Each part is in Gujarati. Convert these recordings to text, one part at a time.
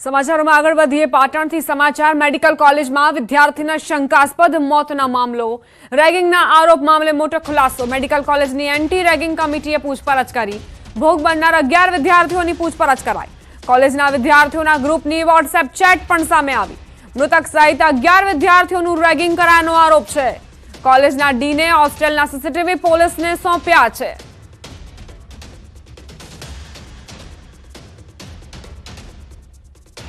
સમાચારોમાં આગળ વધીએ. પાટણથી સમાચાર, મેડિકલ કોલેજમાં વિદ્યાર્થીના શંકાસ્પદ મોતના મામલો. રેગિંગના આરોપ મામલે મોટો ખુલાસો. મેડિકલ કોલેજની એન્ટી રેગિંગ કમિટીએ પૂછપરછ કરી. ભોગ બનનાર અગિયાર વિદ્યાર્થીઓની પૂછપરછ કરાઈ. કોલેજના વિદ્યાર્થીઓના ગ્રુપની વોટ્સએપ ચેટ પણ સામે આવી. મૃતક સહિત અગિયાર વિદ્યાર્થીઓનું રેગિંગ કરાયાનો આરોપ છે. કોલેજના ડીને હોસ્ટેલના સીસીટીવી પોલીસને સોંપ્યા છે.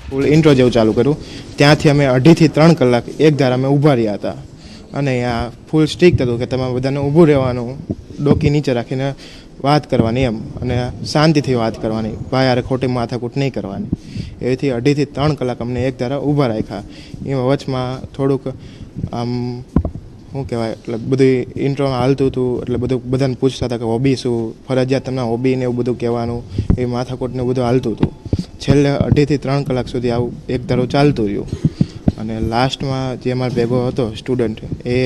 ફૂલ ઇન્ટ્રો જેવું ચાલુ કર્યું. ત્યાંથી અમે અઢીથી ત્રણ કલાક એક ધારા અમે ઊભા રહ્યા હતા. અને આ ફૂલ સ્ટ્રિક્ટ હતું કે તમારે બધાને ઊભું રહેવાનું, ડોકી નીચે રાખીને વાત કરવાની એમ. અને શાંતિથી વાત કરવાની, ભાઈ યાર ખોટી માથાકૂટ નહીં કરવાની. એથી અઢીથી ત્રણ કલાક અમને એક ધારા ઊભા રાખ્યા. એમાં વચમાં થોડુંક આમ, શું કહેવાય, એટલે બધું ઇન્ટ્રોમાં હાલતું હતું, એટલે બધું બધાને પૂછતા હતા કે હોબી શું? ફરજિયાત તમને હોબી ને એવું બધું કહેવાનું, એ માથાકોટને બધું હાલતું હતું. છેલ્લે અઢીથી ત્રણ કલાક સુધી આવું એક ધારો ચાલતું રહ્યું. અને લાસ્ટમાં જે અમારો ભેગો હતો સ્ટુડન્ટ એ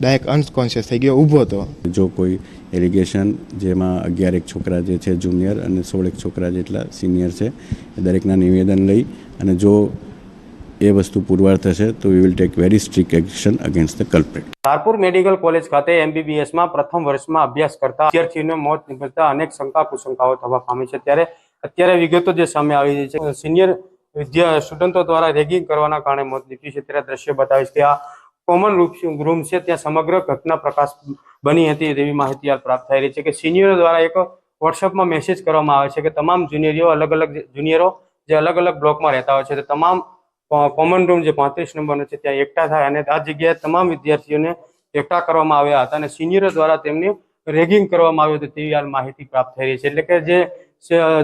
ડાયરેક્ટ અનકોન્શિયસ થઈ ગયો ઊભો હતો. જો કોઈ એલિગેશન જેમાં અગિયાર એક છોકરા જે છે જુનિયર અને સોળ એક છોકરા જેટલા સિનિયર છે એ દરેકના નિવેદન લઈ અને જો એ વસ્તુ પુરવાર થશે તો we will take very strict action against the culprit Dharpur medical college ખાતે એમબીબીએસમાં પ્રથમ વર્ષમાં અભ્યાસ કરતા વિદ્યાર્થીઓને મોત નીકળતા અનેક શંકા કુશંકાઓ થવા પામી છે. ત્યારે અત્યારે વિગતો જે સામે આવી રહી છે સિનિયર વિદ્યા સ્ટુડન્ટો દ્વારા રેગિંગ કરવાના કારણે મોત નીપજ્યું છે. ત્યારે દ્રશ્ય બતાવીશ કે આ કોમન રૂમ છે ત્યાં સમગ્ર ઘટના પ્રકાશ બની હતી તેવી માહિતી હાલ પ્રાપ્ત થઈ રહી છે કે સિનિયરો દ્વારા એક વોટ્સઅપમાં મેસેજ કરવામાં આવે છે કે તમામ જુનિયરો અલગ અલગ જુનિયરો જે અલગ અલગ બ્લોકમાં રહેતા હોય છે, તે તમામ કોમન રૂમ જે પાંત્રીસ નંબરનો છે, ત્યાં એકઠા થાય અને આ જગ્યાએ તમામ વિદ્યાર્થીઓને એકઠા કરવામાં આવ્યા હતા અને સિનિયરો દ્વારા તેમને રેગિંગ કરવામાં આવ્યું હતું તેવી હાલ માહિતી પ્રાપ્ત થઈ રહી છે. એટલે કે જે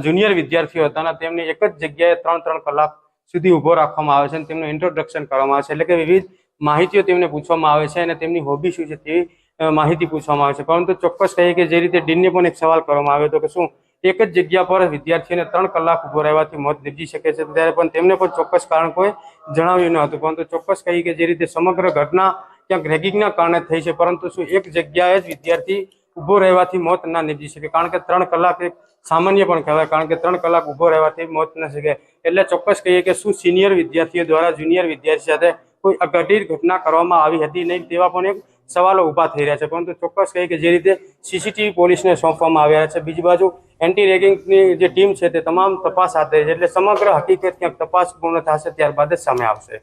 જુનિયર વિદ્યાર્થીઓ હતા તેમને એક જ જગ્યાએ ત્રણ ત્રણ કલાક સુધી ઊભો રાખવામાં આવે છે અને તેમનું ઇન્ટ્રોડક્શન કરવામાં આવે છે. એટલે કે વિવિધ માહિતીઓ તેમને પૂછવામાં આવે છે અને તેમની હોબી શું છે તેવી માહિતી પૂછવામાં આવે છે. પરંતુ ચોક્કસ કહીએ કે જે રીતે ડીનને પણ એક સવાલ કરવામાં આવ્યો હતો કે શું એક જ જગ્યા પર વિદ્યાર્થીઓને ત્રણ કલાક ઊભો રહેવાથી મોત નીપજી શકે છે ત્યારે પણ તેમને પણ ચોક્કસ કારણ કોઈ જણાવ્યું ન હતું. પરંતુ ચોક્કસ કહીએ કે જે રીતે સમગ્ર ઘટના ક્યાંક રેગિંગના કારણે થઈ છે. પરંતુ શું એક જગ્યાએ જ વિદ્યાર્થી ઊભો રહેવાથી મોત ના નીપજી શકે. કારણ કે ત્રણ કલાક એક સામાન્ય પણ કહેવાય. કારણ કે ત્રણ કલાક ઊભો રહેવાથી મોત ન શકે. એટલે ચોક્કસ કહીએ કે શું સિનિયર વિદ્યાર્થીઓ દ્વારા જુનિયર વિદ્યાર્થી સાથે કોઈ અઘટિત ઘટના કરવામાં આવી હતી નહીં તેવા પણ એક સવાલો ઊભા થઈ રહ્યા છે. પરંતુ ચોક્કસ કહીએ કે જે રીતે સીસીટીવી પોલીસને સોંપવામાં આવ્યા છે. બીજી બાજુ એન્ટી રેગિંગની જે ટીમ છે તે તમામ તપાસ હાથ છે. એટલે સમગ્ર હકીકત ક્યાંક તપાસ પૂર્ણ થશે ત્યારબાદ જ સામે આવશે.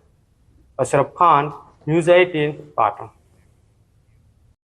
Ashraf Khan, news eighteen, Patan.